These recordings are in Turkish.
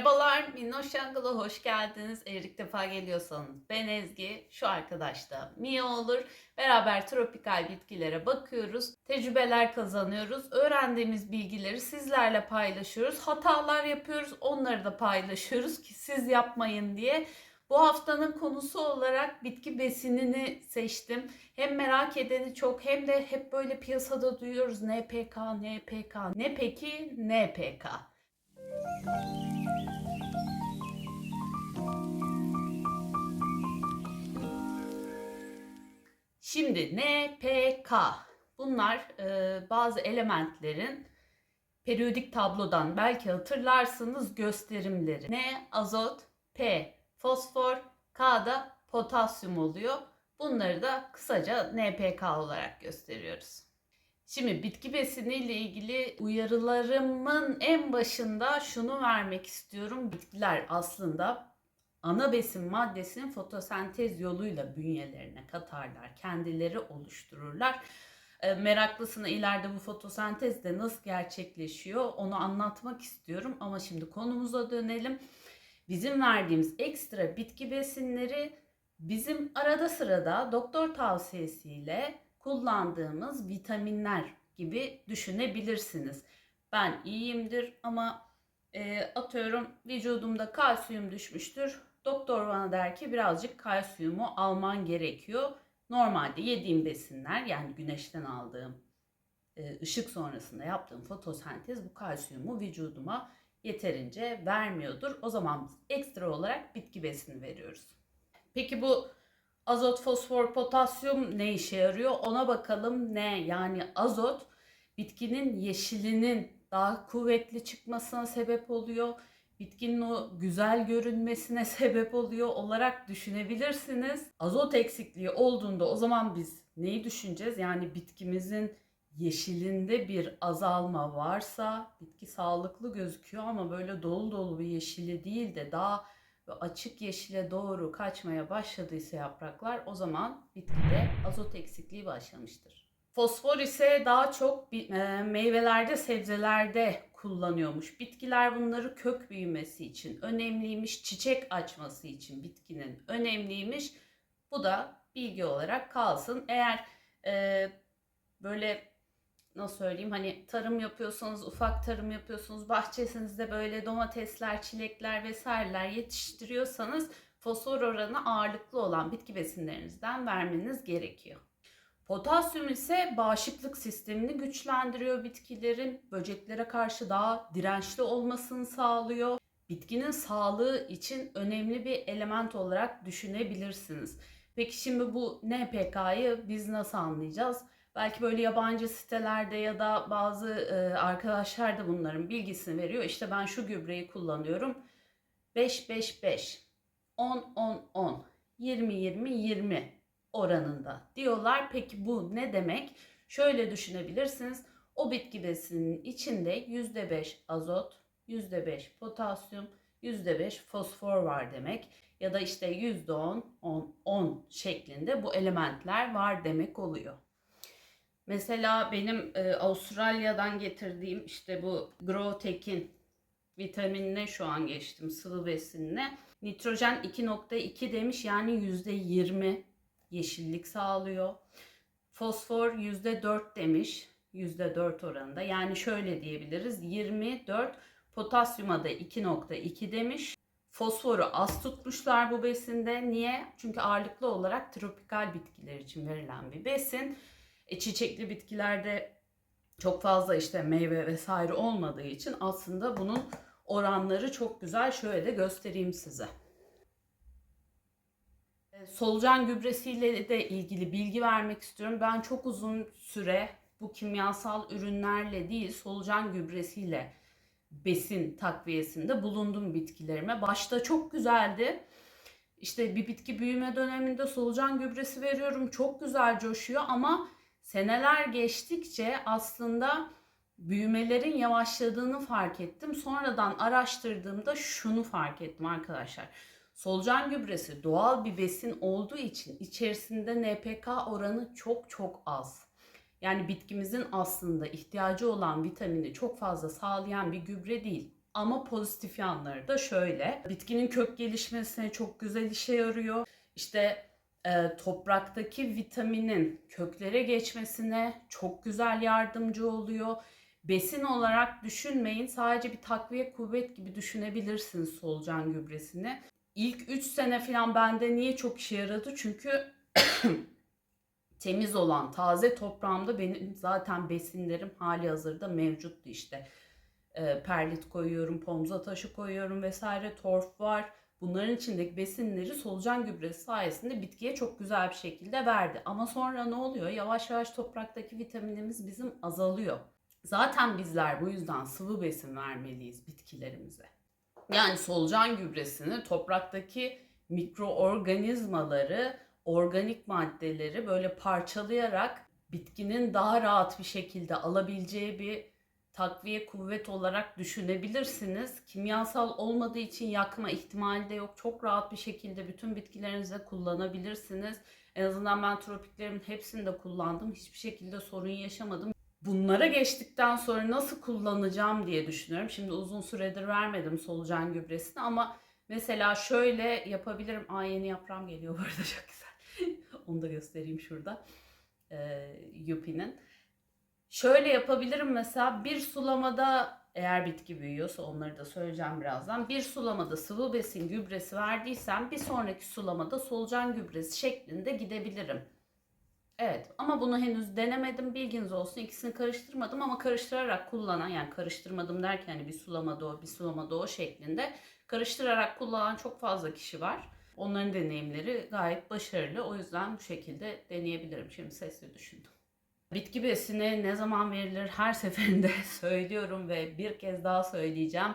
Merhabalar, Minnoş Jungle'a hoş geldiniz. Eğer defa geliyorsanız ben Ezgi, şu arkadaş da Mia olur. Beraber tropikal bitkilere bakıyoruz, tecrübeler kazanıyoruz, öğrendiğimiz bilgileri sizlerle paylaşıyoruz. Hatalar yapıyoruz, onları da paylaşıyoruz ki siz yapmayın diye. Bu haftanın konusu olarak bitki besinini seçtim. Hem merak edeni çok hem de hep böyle piyasada duyuyoruz NPK, NPK. Ne peki NPK? Şimdi NPK bunlar e, bazı elementlerin periyodik tablodan belki hatırlarsınız gösterimleri. N azot, P fosfor, K da potasyum oluyor. Bunları da kısaca NPK olarak gösteriyoruz. Şimdi bitki besini ile ilgili uyarılarımın en başında şunu vermek istiyorum. Bitkiler aslında ana besin maddesini fotosentez yoluyla bünyelerine katarlar, kendileri oluştururlar. E, meraklısına ileride bu fotosentez de nasıl gerçekleşiyor onu anlatmak istiyorum ama şimdi konumuza dönelim. Bizim verdiğimiz ekstra bitki besinleri bizim arada sırada doktor tavsiyesiyle kullandığımız vitaminler gibi düşünebilirsiniz. Ben iyiyimdir ama e, atıyorum vücudumda kalsiyum düşmüştür. Doktor bana der ki birazcık kalsiyumu alman gerekiyor. Normalde yediğim besinler yani güneşten aldığım e, ışık sonrasında yaptığım fotosentez bu kalsiyumu vücuduma yeterince vermiyordur. O zaman biz ekstra olarak bitki besini veriyoruz. Peki bu azot, fosfor, potasyum ne işe yarıyor? Ona bakalım ne? Yani azot bitkinin yeşilinin daha kuvvetli çıkmasına sebep oluyor. Bitkinin o güzel görünmesine sebep oluyor olarak düşünebilirsiniz. Azot eksikliği olduğunda o zaman biz neyi düşüneceğiz? Yani bitkimizin yeşilinde bir azalma varsa bitki sağlıklı gözüküyor ama böyle dolu dolu bir yeşili değil de daha açık yeşile doğru kaçmaya başladıysa yapraklar o zaman bitkide azot eksikliği başlamıştır. Fosfor ise daha çok e, meyvelerde, sebzelerde kullanıyormuş. Bitkiler bunları kök büyümesi için önemliymiş, çiçek açması için bitkinin önemliymiş. Bu da bilgi olarak kalsın. Eğer e, böyle nasıl söyleyeyim hani tarım yapıyorsanız ufak tarım yapıyorsunuz bahçesinizde böyle domatesler, çilekler vesaireler yetiştiriyorsanız fosfor oranı ağırlıklı olan bitki besinlerinizden vermeniz gerekiyor. Potasyum ise bağışıklık sistemini güçlendiriyor bitkilerin. Böceklere karşı daha dirençli olmasını sağlıyor. Bitkinin sağlığı için önemli bir element olarak düşünebilirsiniz. Peki şimdi bu NPK'yı biz nasıl anlayacağız? Belki böyle yabancı sitelerde ya da bazı e, arkadaşlar da bunların bilgisini veriyor. İşte ben şu gübreyi kullanıyorum. 5-5-5, 10-10-10, 20-20-20 oranında diyorlar. Peki bu ne demek? Şöyle düşünebilirsiniz. O bitki besininin içinde %5 azot, %5 potasyum, %5 fosfor var demek. Ya da işte %10, 10, 10 şeklinde bu elementler var demek oluyor. Mesela benim e, Avustralya'dan getirdiğim işte bu Growtek'in vitaminine şu an geçtim sıvı besinine. Nitrojen 2.2 demiş yani %20 yeşillik sağlıyor. Fosfor %4 demiş. %4 oranında. Yani şöyle diyebiliriz. 24 potasyuma da 2.2 demiş. Fosforu az tutmuşlar bu besinde. Niye? Çünkü ağırlıklı olarak tropikal bitkiler için verilen bir besin. E, çiçekli bitkilerde çok fazla işte meyve vesaire olmadığı için aslında bunun oranları çok güzel. Şöyle de göstereyim size. E, solucan gübresiyle de ilgili bilgi vermek istiyorum. Ben çok uzun süre bu kimyasal ürünlerle değil solucan gübresiyle besin takviyesinde bulundum bitkilerime. Başta çok güzeldi. İşte bir bitki büyüme döneminde solucan gübresi veriyorum. Çok güzel coşuyor ama seneler geçtikçe aslında büyümelerin yavaşladığını fark ettim. Sonradan araştırdığımda şunu fark ettim arkadaşlar. Solucan gübresi doğal bir besin olduğu için içerisinde NPK oranı çok çok az. Yani bitkimizin aslında ihtiyacı olan vitamini çok fazla sağlayan bir gübre değil. Ama pozitif yanları da şöyle. Bitkinin kök gelişmesine çok güzel işe yarıyor. İşte e, topraktaki vitaminin köklere geçmesine çok güzel yardımcı oluyor. Besin olarak düşünmeyin. Sadece bir takviye kuvvet gibi düşünebilirsiniz solucan gübresini. İlk 3 sene falan bende niye çok işe yaradı? Çünkü temiz olan taze toprağımda benim zaten besinlerim hali hazırda mevcuttu işte. E, perlit koyuyorum, pomza taşı koyuyorum vesaire, torf var. Bunların içindeki besinleri solucan gübresi sayesinde bitkiye çok güzel bir şekilde verdi. Ama sonra ne oluyor? Yavaş yavaş topraktaki vitaminimiz bizim azalıyor. Zaten bizler bu yüzden sıvı besin vermeliyiz bitkilerimize. Yani solucan gübresini topraktaki mikroorganizmaları, organik maddeleri böyle parçalayarak bitkinin daha rahat bir şekilde alabileceği bir takviye kuvvet olarak düşünebilirsiniz. Kimyasal olmadığı için yakma ihtimali de yok. Çok rahat bir şekilde bütün bitkilerinize kullanabilirsiniz. En azından ben tropiklerimin hepsini de kullandım. Hiçbir şekilde sorun yaşamadım. Bunlara geçtikten sonra nasıl kullanacağım diye düşünüyorum. Şimdi uzun süredir vermedim solucan gübresini ama mesela şöyle yapabilirim. Aa yeni yaprağım geliyor bu arada çok güzel. Onu da göstereyim şurada. Ee, Yupi'nin. Şöyle yapabilirim mesela bir sulamada eğer bitki büyüyorsa onları da söyleyeceğim birazdan. Bir sulamada sıvı besin gübresi verdiysem bir sonraki sulamada solucan gübresi şeklinde gidebilirim. Evet ama bunu henüz denemedim bilginiz olsun ikisini karıştırmadım ama karıştırarak kullanan yani karıştırmadım derken hani bir sulamada o bir sulamada o şeklinde karıştırarak kullanan çok fazla kişi var. Onların deneyimleri gayet başarılı o yüzden bu şekilde deneyebilirim. Şimdi sesli düşündüm. Bitki besini ne zaman verilir her seferinde söylüyorum ve bir kez daha söyleyeceğim.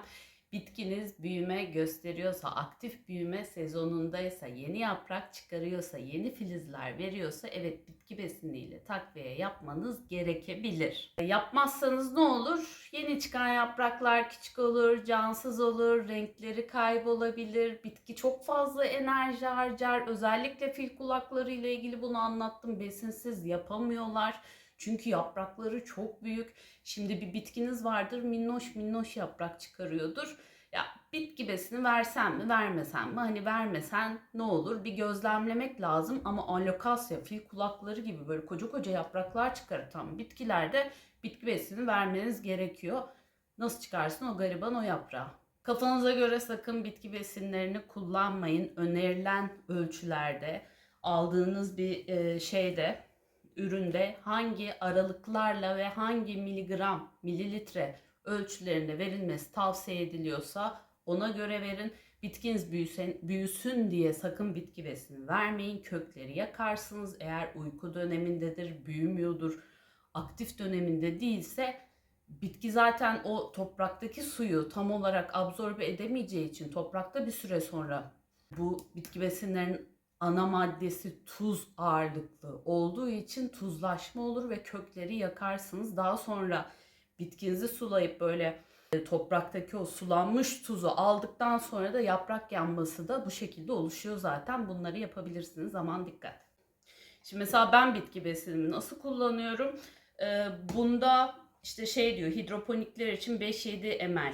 Bitkiniz büyüme gösteriyorsa, aktif büyüme sezonundaysa, yeni yaprak çıkarıyorsa, yeni filizler veriyorsa evet bitki besiniyle takviye yapmanız gerekebilir. Yapmazsanız ne olur? Yeni çıkan yapraklar küçük olur, cansız olur, renkleri kaybolabilir, bitki çok fazla enerji harcar. Özellikle fil kulakları ile ilgili bunu anlattım. Besinsiz yapamıyorlar. Çünkü yaprakları çok büyük. Şimdi bir bitkiniz vardır minnoş minnoş yaprak çıkarıyordur. Ya bitki besini versem mi vermesem mi? Hani vermesen ne olur? Bir gözlemlemek lazım ama alokasya, fil kulakları gibi böyle koca koca yapraklar çıkartan bitkilerde bitki besini vermeniz gerekiyor. Nasıl çıkarsın o gariban o yaprağı? Kafanıza göre sakın bitki besinlerini kullanmayın. Önerilen ölçülerde aldığınız bir şeyde üründe hangi aralıklarla ve hangi miligram, mililitre ölçülerinde verilmesi tavsiye ediliyorsa ona göre verin. Bitkiniz büyüsün, büyüsün diye sakın bitki besini vermeyin. Kökleri yakarsınız. Eğer uyku dönemindedir, büyümüyordur, aktif döneminde değilse bitki zaten o topraktaki suyu tam olarak absorbe edemeyeceği için toprakta bir süre sonra bu bitki besinlerin ana maddesi tuz ağırlıklı olduğu için tuzlaşma olur ve kökleri yakarsınız. Daha sonra bitkinizi sulayıp böyle e, topraktaki o sulanmış tuzu aldıktan sonra da yaprak yanması da bu şekilde oluşuyor zaten. Bunları yapabilirsiniz. Aman dikkat. Şimdi mesela ben bitki besinimi nasıl kullanıyorum? Ee, bunda işte şey diyor hidroponikler için 5-7 ml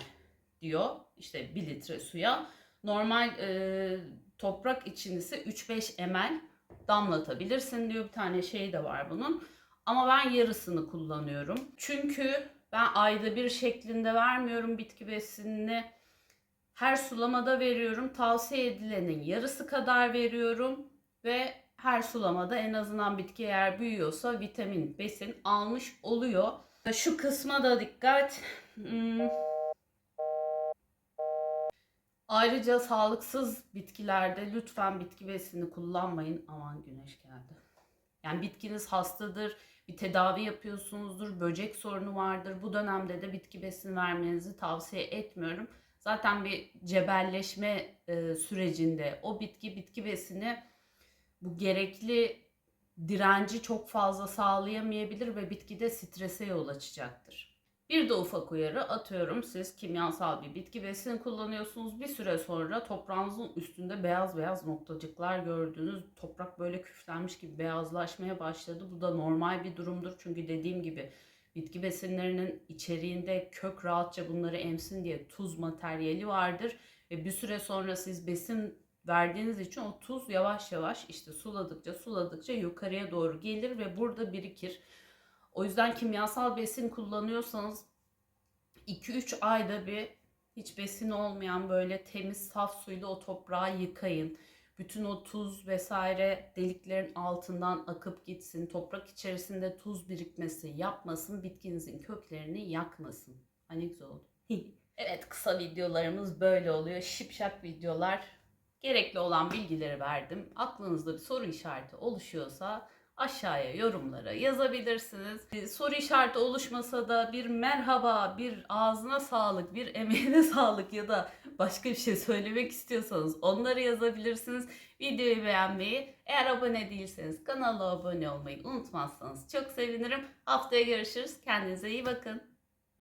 diyor. İşte 1 litre suya. Normal e, toprak için ise 3-5 ml damlatabilirsin diyor. Bir tane şey de var bunun. Ama ben yarısını kullanıyorum. Çünkü ben ayda bir şeklinde vermiyorum bitki besinini. Her sulamada veriyorum. Tavsiye edilenin yarısı kadar veriyorum. Ve her sulamada en azından bitki eğer büyüyorsa vitamin, besin almış oluyor. Şu kısma da dikkat. Hmm. Ayrıca sağlıksız bitkilerde lütfen bitki besini kullanmayın. Aman güneş geldi. Yani bitkiniz hastadır, bir tedavi yapıyorsunuzdur, böcek sorunu vardır. Bu dönemde de bitki besini vermenizi tavsiye etmiyorum. Zaten bir cebelleşme e, sürecinde o bitki bitki besini bu gerekli direnci çok fazla sağlayamayabilir ve bitkide strese yol açacaktır. Bir de ufak uyarı atıyorum siz kimyasal bir bitki besini kullanıyorsunuz. Bir süre sonra toprağınızın üstünde beyaz beyaz noktacıklar gördüğünüz toprak böyle küflenmiş gibi beyazlaşmaya başladı. Bu da normal bir durumdur. Çünkü dediğim gibi Bitki besinlerinin içeriğinde kök rahatça bunları emsin diye tuz materyali vardır. Ve bir süre sonra siz besin verdiğiniz için o tuz yavaş yavaş işte suladıkça suladıkça yukarıya doğru gelir ve burada birikir. O yüzden kimyasal besin kullanıyorsanız 2-3 ayda bir hiç besin olmayan böyle temiz saf suyla o toprağı yıkayın. Bütün o tuz vesaire deliklerin altından akıp gitsin. Toprak içerisinde tuz birikmesi yapmasın. Bitkinizin köklerini yakmasın. Hani güzel oldu. evet kısa videolarımız böyle oluyor. Şipşak videolar. Gerekli olan bilgileri verdim. Aklınızda bir soru işareti oluşuyorsa aşağıya yorumlara yazabilirsiniz. Bir soru işareti oluşmasa da bir merhaba, bir ağzına sağlık, bir emeğine sağlık ya da başka bir şey söylemek istiyorsanız onları yazabilirsiniz. Videoyu beğenmeyi, eğer abone değilseniz kanala abone olmayı unutmazsanız çok sevinirim. Haftaya görüşürüz. Kendinize iyi bakın.